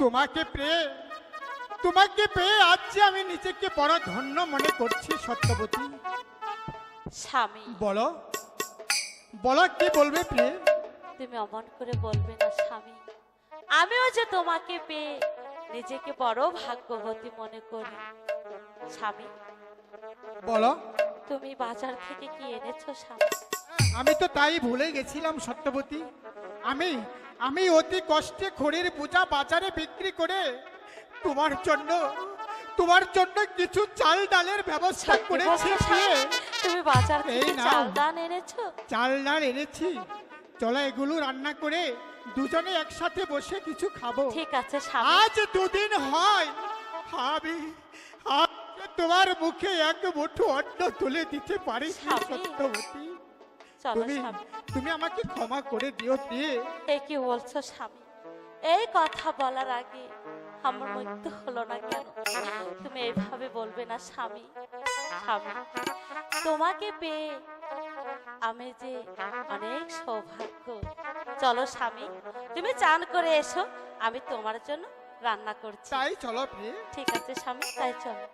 তোমাকে পেয়ে তোমাকে পেয়ে আজ যে আমি নিজেকে বড় ধন্য মনে করছি সত্যবতী। স্বামী। বলো বলো কি বলবে প্রিয়ে তুমি অমন করে বলবে না স্বামী। আমিও যে তোমাকে পেয়ে নিজেকে বড় ভাগ্যবতী মনে করি। স্বামী বলো। তুমি বাজার থেকে কি এনেছো স্বামী? আমি তো তাই ভুলে গেছিলাম সত্যবতী। আমি আমি অতি কষ্টে খড়ির পূজা বাজারে বিক্রি করে তোমার জন্য তোমার জন্য কিছু চাল ডালের ব্যবস্থা করেছি। তুমি বাজার থেকে চাল ডাল এনেছো? চাল ডাল এনেছি। চলো এগুলো রান্না করে দুজনে একসাথে বসে কিছু খাব। ঠিক আছে আজ দুদিন হয়। আমি তোমার মুখে এক মুঠো অন্ন তুলে দিতে পারি। সত্যবতী। চলো তুমি স্বামী। তুমি আমাকে ক্ষমা করে দিও প্রিয়ে এ কি বলছো স্বামী? এই কথা বলার আগে আমার মৃত্যু হলো না কেন? তুমি এইভাবে বলবে না স্বামী? স্বামী তোমাকে পেয়ে আমি যে অনেক সৌভাগ্য। চলো স্বামী তুমি চান করে এসো আমি তোমার জন্য রান্না করছি। তাই চলো প্রিয়ে ঠিক আছে স্বামী তাই চলো।